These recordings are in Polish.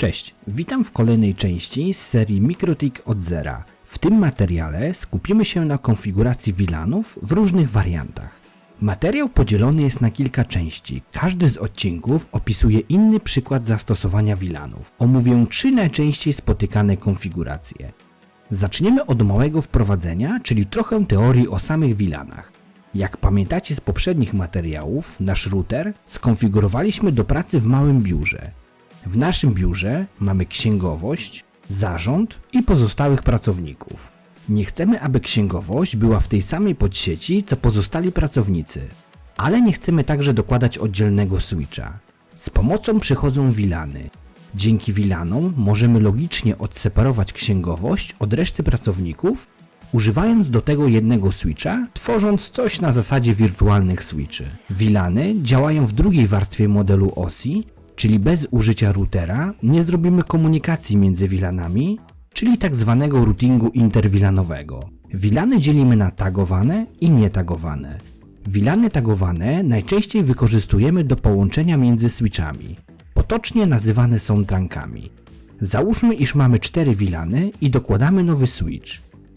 Cześć, witam w kolejnej części z serii Mikrotik od zera. W tym materiale skupimy się na konfiguracji VLANów w różnych wariantach. Materiał podzielony jest na kilka części. Każdy z odcinków opisuje inny przykład zastosowania VLANów. Omówię trzy najczęściej spotykane konfiguracje. Zaczniemy od małego wprowadzenia, czyli trochę teorii o samych VLANach. Jak pamiętacie z poprzednich materiałów, nasz router skonfigurowaliśmy do pracy w małym biurze. W naszym biurze mamy księgowość, zarząd i pozostałych pracowników. Nie chcemy, aby księgowość była w tej samej podsieci co pozostali pracownicy, ale nie chcemy także dokładać oddzielnego switcha. Z pomocą przychodzą wilany. Dzięki wilanom możemy logicznie odseparować księgowość od reszty pracowników, używając do tego jednego switcha, tworząc coś na zasadzie wirtualnych switchy. Wilany działają w drugiej warstwie modelu OSI, czyli bez użycia routera nie zrobimy komunikacji między wilanami, czyli tak zwanego routingu interwilanowego. Wilany dzielimy na tagowane i nietagowane. Wilany tagowane najczęściej wykorzystujemy do połączenia między switchami. Potocznie nazywane są trankami. Załóżmy, iż mamy cztery wilany i dokładamy nowy switch.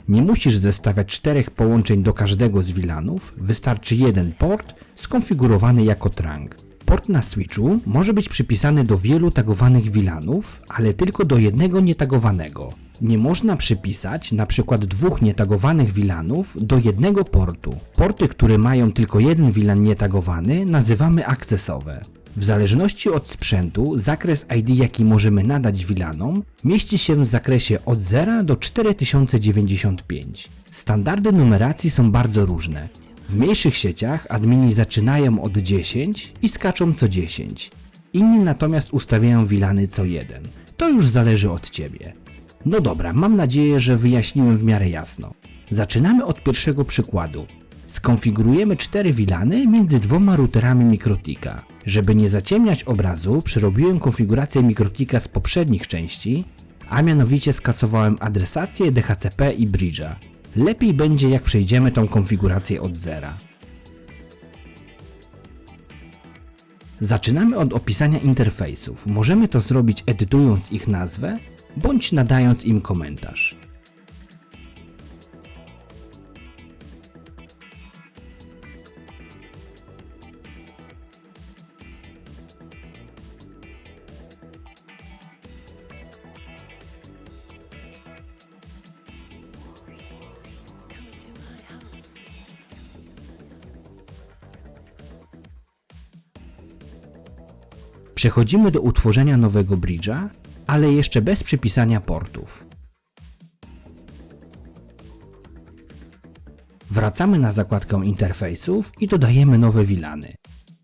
Nie musisz zestawiać czterech połączeń do każdego z wilanów, wystarczy jeden port skonfigurowany jako trunk. Port na switchu może być przypisany do wielu tagowanych wilanów, ale tylko do jednego nietagowanego. Nie można przypisać na przykład dwóch nietagowanych wilanów do jednego portu. Porty, które mają tylko jeden wilan nietagowany nazywamy akcesowe. W zależności od sprzętu, zakres ID jaki możemy nadać wilanom mieści się w zakresie od 0 do 4095. Standardy numeracji są bardzo różne. W mniejszych sieciach admini zaczynają od 10 i skaczą co 10. Inni natomiast ustawiają wilany co jeden. To już zależy od Ciebie. No dobra, mam nadzieję, że wyjaśniłem w miarę jasno. Zaczynamy od pierwszego przykładu. Skonfigurujemy cztery wilany między dwoma routerami Mikrotika. Żeby nie zaciemniać obrazu, przerobiłem konfigurację Mikrotika z poprzednich części, a mianowicie skasowałem adresację, DHCP i bridge'a. Lepiej będzie jak przejdziemy tą konfigurację od zera. Zaczynamy od opisania interfejsów. Możemy to zrobić edytując ich nazwę, bądź nadając im komentarz. Przechodzimy do utworzenia nowego bridge'a, ale jeszcze bez przypisania portów. Wracamy na zakładkę interfejsów i dodajemy nowe wilany.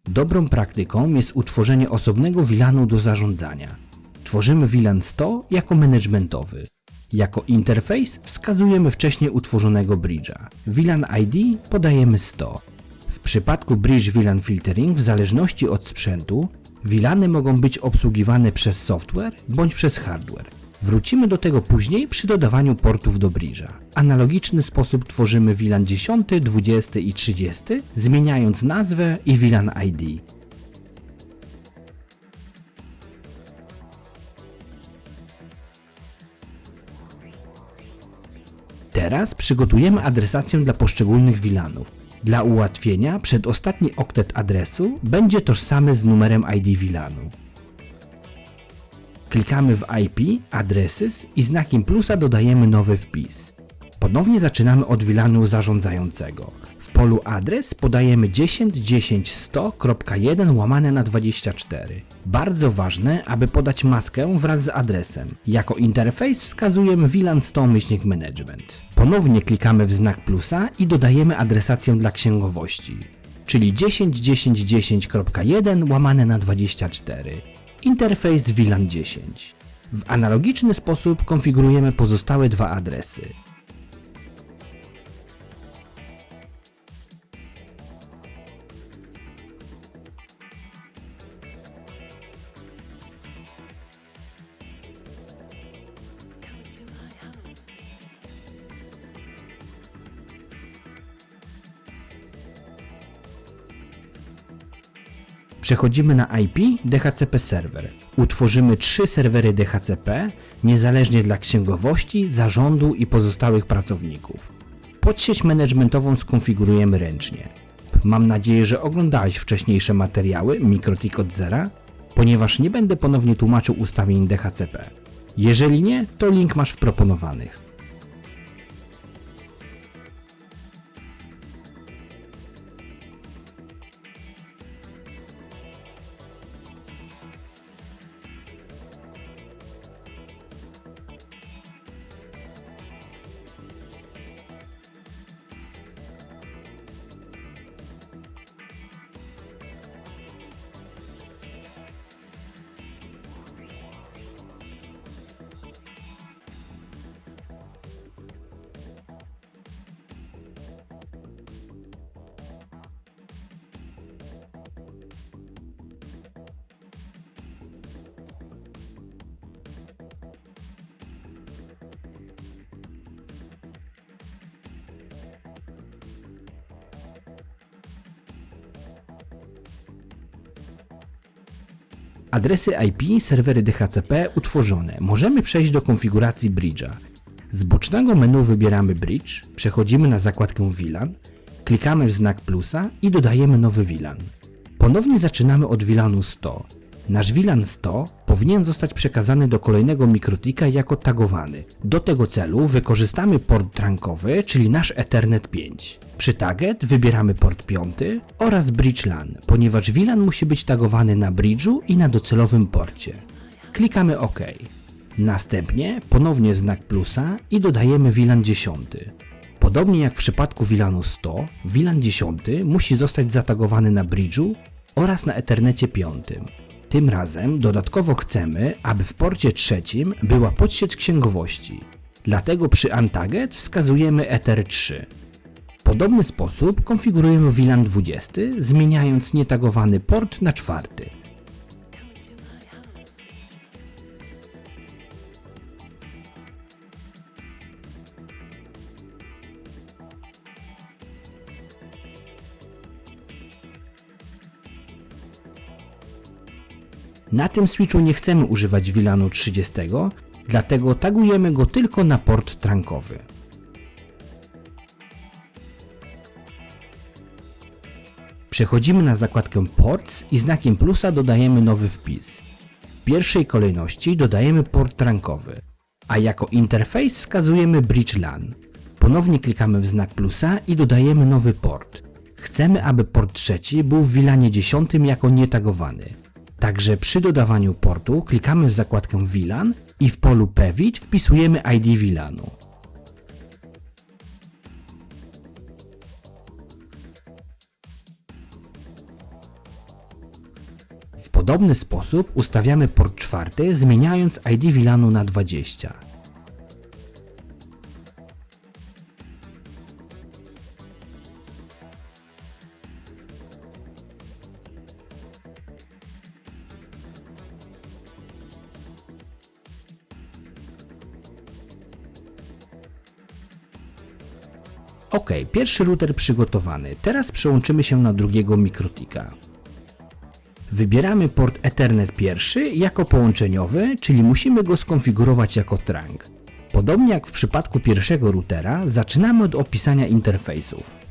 Dobrą praktyką jest utworzenie osobnego wilanu do zarządzania. Tworzymy wilan 100 jako managementowy. Jako interfejs wskazujemy wcześniej utworzonego bridge'a. VLAN ID podajemy 100. W przypadku Bridge VLAN Filtering w zależności od sprzętu VLANy mogą być obsługiwane przez software bądź przez hardware. Wrócimy do tego później przy dodawaniu portów do bridge'a. Analogiczny sposób tworzymy VLAN 10, 20 i 30, zmieniając nazwę i VLAN ID. Teraz przygotujemy adresację dla poszczególnych VLANów. Dla ułatwienia przedostatni oktet adresu będzie tożsamy z numerem ID VLANu. Klikamy w IP, Addresses i znakiem plusa dodajemy nowy wpis. Ponownie zaczynamy od VLANu zarządzającego. W polu adres podajemy 10.10.100.1 łamane na 24. Bardzo ważne, aby podać maskę wraz z adresem. Jako interfejs wskazujemy VLAN 100 myślnik management. Ponownie klikamy w znak plusa i dodajemy adresację dla księgowości, czyli 10.10.10.1 łamane na 24. Interfejs VLAN 10. W analogiczny sposób konfigurujemy pozostałe dwa adresy. Przechodzimy na IP DHCP Server. Utworzymy trzy serwery DHCP, niezależnie dla księgowości, zarządu i pozostałych pracowników. Podsieć managementową skonfigurujemy ręcznie. Mam nadzieję, że oglądałeś wcześniejsze materiały Mikrotik od zera, ponieważ nie będę ponownie tłumaczył ustawień DHCP. Jeżeli nie, to link masz w proponowanych. Adresy IP, serwery DHCP utworzone. Możemy przejść do konfiguracji bridge'a. Z bocznego menu wybieramy bridge, przechodzimy na zakładkę VLAN, klikamy w znak plusa i dodajemy nowy VLAN. Ponownie zaczynamy od VLANu 100. Nasz VLAN 100 powinien zostać przekazany do kolejnego mikrotika jako tagowany. Do tego celu wykorzystamy port trunkowy, czyli nasz Ethernet 5. Przy target wybieramy port 5 oraz bridge LAN, ponieważ VLAN musi być tagowany na bridge'u i na docelowym porcie. Klikamy OK. Następnie ponownie znak plusa i dodajemy VLAN 10. Podobnie jak w przypadku VLANu 100, VLAN 10 musi zostać zatagowany na bridge'u oraz na Ethernecie 5. Tym razem dodatkowo chcemy, aby w porcie trzecim była podsieć księgowości. Dlatego przy Untagged wskazujemy Ether 3. W podobny sposób konfigurujemy VLAN 20, zmieniając nietagowany port na czwarty. Na tym switchu nie chcemy używać VLANu 30, dlatego tagujemy go tylko na port trunkowy. Przechodzimy na zakładkę Ports i znakiem plusa dodajemy nowy wpis. W pierwszej kolejności dodajemy port trunkowy, a jako interfejs wskazujemy Bridge LAN. Ponownie klikamy w znak plusa i dodajemy nowy port. Chcemy, aby port trzeci był w VLANie 10 jako nietagowany. Także przy dodawaniu portu klikamy w zakładkę VLAN i w polu PEVIT wpisujemy ID VLANu. W podobny sposób ustawiamy port czwarty, zmieniając ID VLANu na 20. Ok, pierwszy router przygotowany. Teraz przełączymy się na drugiego mikrotika. Wybieramy port Ethernet pierwszy jako połączeniowy, czyli musimy go skonfigurować jako trunk. Podobnie jak w przypadku pierwszego routera, zaczynamy od opisania interfejsów.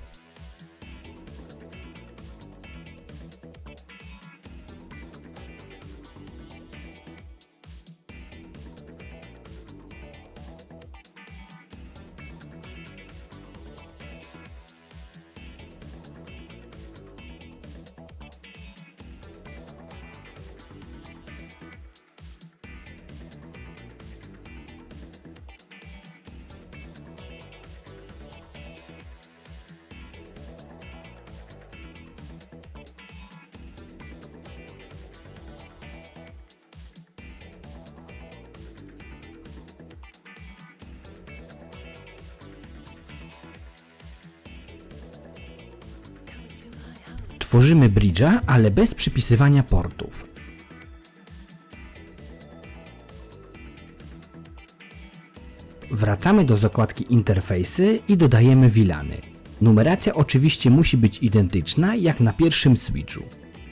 Tworzymy bridge'a, ale bez przypisywania portów. Wracamy do zakładki Interfejsy i dodajemy VLANy. Numeracja oczywiście musi być identyczna jak na pierwszym switchu.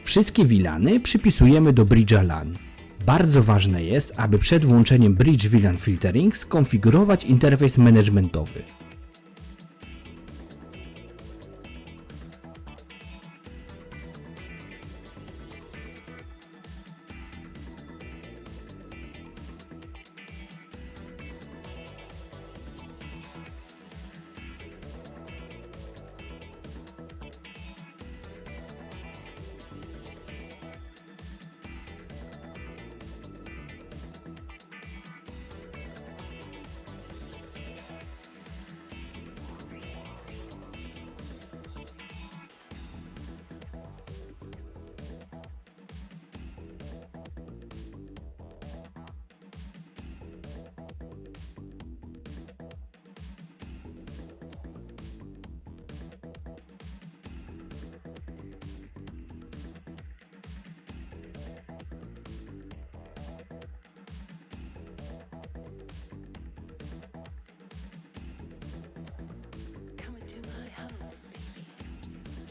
Wszystkie VLANy przypisujemy do bridge'a LAN. Bardzo ważne jest, aby przed włączeniem Bridge VLAN Filtering skonfigurować interfejs managementowy.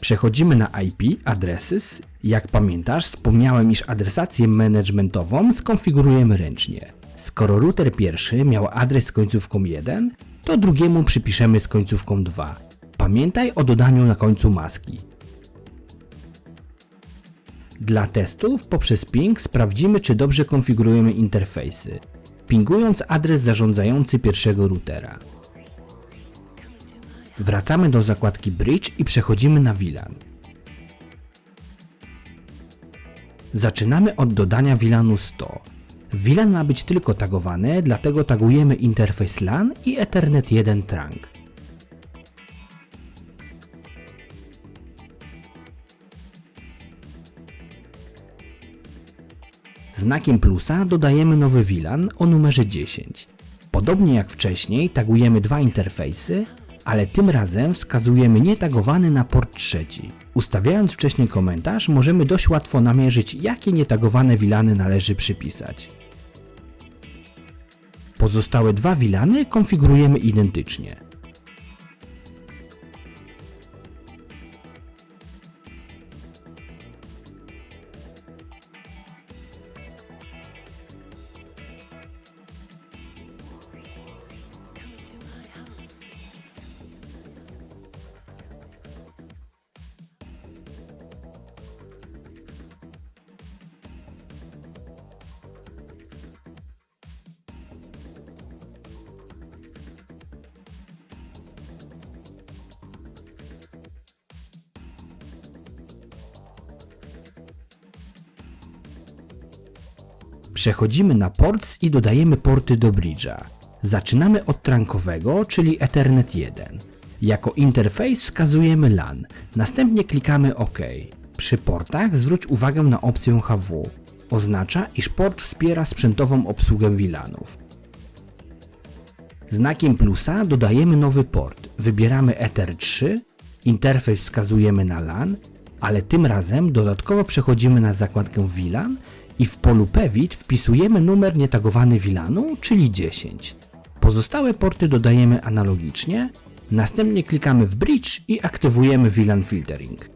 Przechodzimy na IP, Addresses. Jak pamiętasz, wspomniałem, iż adresację managementową skonfigurujemy ręcznie. Skoro router pierwszy miał adres z końcówką 1, to drugiemu przypiszemy z końcówką 2. Pamiętaj o dodaniu na końcu maski. Dla testów poprzez ping sprawdzimy, czy dobrze konfigurujemy interfejsy, pingując adres zarządzający pierwszego routera. Wracamy do zakładki Bridge i przechodzimy na VLAN. Zaczynamy od dodania VLANu 100. VLAN ma być tylko tagowany, dlatego tagujemy interfejs LAN i Ethernet 1 trunk. Znakiem plusa dodajemy nowy VLAN o numerze 10. Podobnie jak wcześniej tagujemy dwa interfejsy, ale tym razem wskazujemy nietagowany na port trzeci. Ustawiając wcześniej komentarz możemy dość łatwo namierzyć jakie nietagowane VLAny należy przypisać. Pozostałe dwa VLAny konfigurujemy identycznie. Przechodzimy na ports i dodajemy porty do bridge'a. Zaczynamy od trankowego, czyli Ethernet 1. Jako interfejs wskazujemy LAN, następnie klikamy OK. Przy portach zwróć uwagę na opcję HW. Oznacza, iż port wspiera sprzętową obsługę VLANów. Znakiem plusa dodajemy nowy port. Wybieramy Ether 3, interfejs wskazujemy na LAN, ale tym razem dodatkowo przechodzimy na zakładkę VLAN i w polu PEVIT wpisujemy numer nietagowany VLANu, czyli 10. Pozostałe porty dodajemy analogicznie, następnie klikamy w Bridge i aktywujemy VLAN Filtering.